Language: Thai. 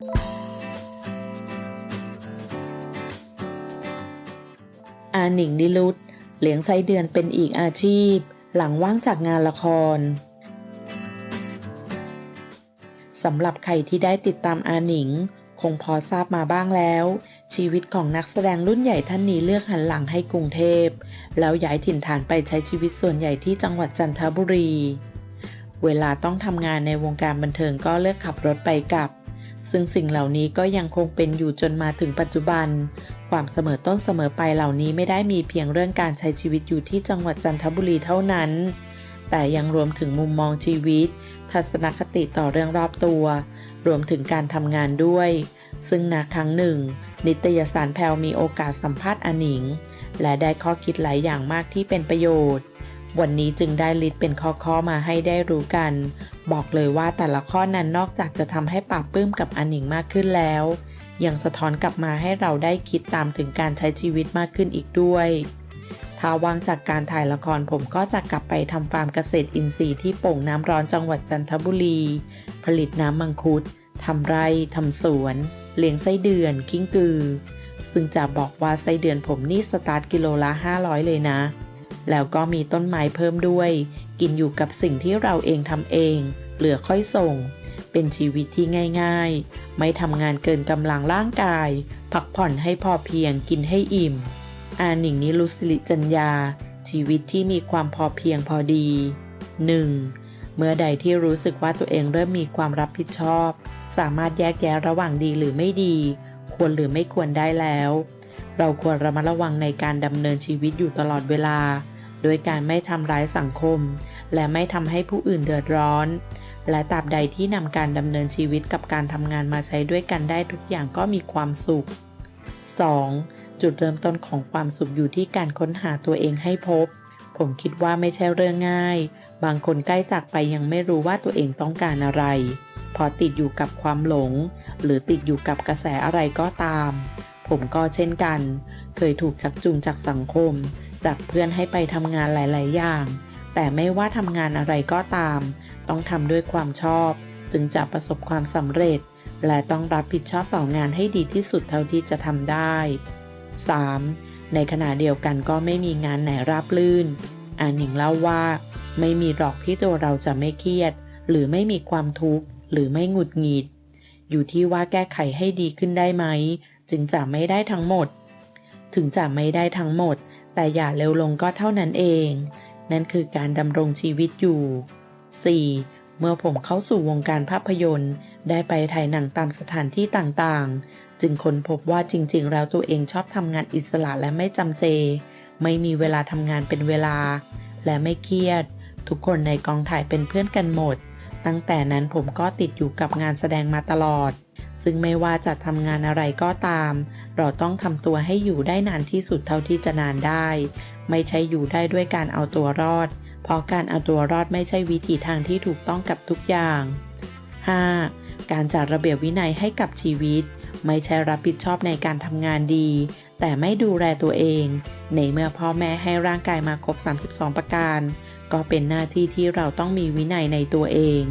อาหนิงนิรุตเลี้ยงไส้เดือนเป็นอีกอาชีพ หลังว่างจากงานละครสำหรับใครที่ได้ติดตามอาหนิง คงพอทราบมาบ้างแล้ว ชีวิตของนักแสดงรุ่นใหญ่ท่านนี้เลือกหันหลังให้กรุงเทพ แล้วย้ายถิ่นฐานไปใช้ชีวิตส่วนใหญ่ที่จังหวัดจันทบุรี เวลาต้องทำงานในวงการบันเทิงก็เลือกขับรถไปกลับ ซึ่งสิ่งเหล่านี้ก็ยังคงเป็นอยู่จนมาถึงปัจจุบัน ความเสมอต้นเสมอไปเหล่านี้ไม่ได้มีเพียงเรื่องการใช้ชีวิตอยู่ที่จังหวัดจันทบุรีเท่านั้น แต่ยังรวมถึงมุมมองชีวิต ทัศนคติต่อเรื่องรอบตัว รวมถึงการทำงานด้วย ซึ่งนาครั้งหนึ่ง นิตยสารแพลวมีโอกาสสัมภาษณ์อนิง และได้ข้อคิดหลายอย่างมากที่เป็นประโยชน์ วันนี้จึงได้ลิสต์เป็นข้อๆมาให้ได้รู้กัน บอกเลยว่าแต่ละข้อนั้นนอกจากจะทำให้ปราบปลื้มกับอาหนิงมากขึ้นแล้ว ยังสะท้อนกลับมาให้เราได้คิดตามถึงการใช้ชีวิตมากขึ้นอีกด้วยถ้าว่างจากการถ่ายละครผมก็จะกลับไปทำฟาร์มเกษตรอินทรีย์ที่โป่งน้ำร้อนจังหวัดจันทบุรี ผลิตน้ำมังคุดทำไร่ทำสวน เลี้ยงไส้เดือนกิ้งกือ ซึ่งจะบอกว่าไส้เดือนผมนี่สตาร์ทกิโลละ 500 เลยนะ แล้วก็มีต้นไม้เพิ่มด้วย กินอยู่กับสิ่งที่เราเองทำเอง เหลือค่อยส่ง เป็นชีวิตที่ง่าย ๆ ไม่ทำงานเกินกำลังร่างกาย พักผ่อนให้พอเพียงกินให้อิ่ม อาหนิงนิรุสิริจัญญา ชีวิตที่มีความพอเพียงพอดี 1. เมื่อใดที่รู้สึกว่าตัวเองเริ่มมีความรับผิดชอบ สามารถแยกแยะระหว่างดีหรือไม่ดี ควรหรือไม่ควรได้แล้วเราควรระมัดระวังในการดำเนินชีวิตอยู่ตลอดเวลา โดยการไม่ทำร้ายสังคม และไม่ทำให้ผู้อื่นเดือดร้อน และตราบใดที่นำการดำเนินชีวิตกับการทำงานมาใช้ด้วยกันได้ทุกอย่างก็มีความสุข 2. จุดเริ่มต้นของความสุขอยู่ที่การค้นหาตัวเองให้พบ ผมคิดว่าไม่ใช่เรื่องง่าย บางคนใกล้จากไปยังไม่รู้ว่าตัวเองต้องการอะไร พอติดอยู่กับความหลง หรือติดอยู่กับกระแสอะไรก็ตาม ผมก็เช่นกัน เคยถูกชักจูงจากสังคม จากเพื่อนให้ไปทำงานหลาย ๆ อย่าง แต่ไม่ว่าทำงานอะไรก็ตาม ต้องทำด้วยความชอบ จึงจะประสบความสำเร็จ และต้องรับผิดชอบต่องานให้ดีที่สุดเท่าที่จะทำได้ 3. ในขณะเดียวกันก็ไม่มีงานไหนราบลื่นอาหนิงเล่าว่า ไม่มีหรอกที่ตัวเราจะไม่เครียด หรือไม่มีความทุกข์ หรือไม่หงุดหงิด อยู่ที่ว่าแก้ไขให้ดีขึ้นได้ไหม จึงจะไม่ได้ทั้งหมด ถึงจะไม่ได้ทั้งหมด แต่อย่าเร็วลงก็เท่านั้นเอง นั่นคือการดำรงชีวิตอยู่ 4. เมื่อผมเข้าสู่วงการภาพยนตร์ ได้ไปถ่ายหนังตามสถานที่ต่างๆ จึงค้นพบว่าจริงๆ แล้วตัวเองชอบทำงานอิสระและไม่จำเจ ไม่มีเวลาทำงานเป็นเวลา และไม่เครียด ทุกคนในกองถ่ายเป็นเพื่อนกันหมด ตั้งแต่นั้นผมก็ติดอยู่กับงานแสดงมาตลอด ซึ่งไม่ว่าจะทำงานอะไรก็ตาม เราต้องทำตัวให้อยู่ได้นานที่สุดเท่าที่จะนานได้ ไม่ใช่อยู่ได้ด้วยการเอาตัวรอด เพราะการเอาตัวรอดไม่ใช่วิธีทางที่ถูกต้องกับทุกอย่าง 5. การจัดระเบียบวินัยให้กับชีวิต ไม่ใช่รับผิดชอบในการทำงานดี แต่ไม่ดูแลตัวเอง ในเมื่อพ่อแม่ให้ร่างกายมาครบ 32 ประการ ก็เป็นหน้าที่ที่เราต้องมีวินัยในตัวเอง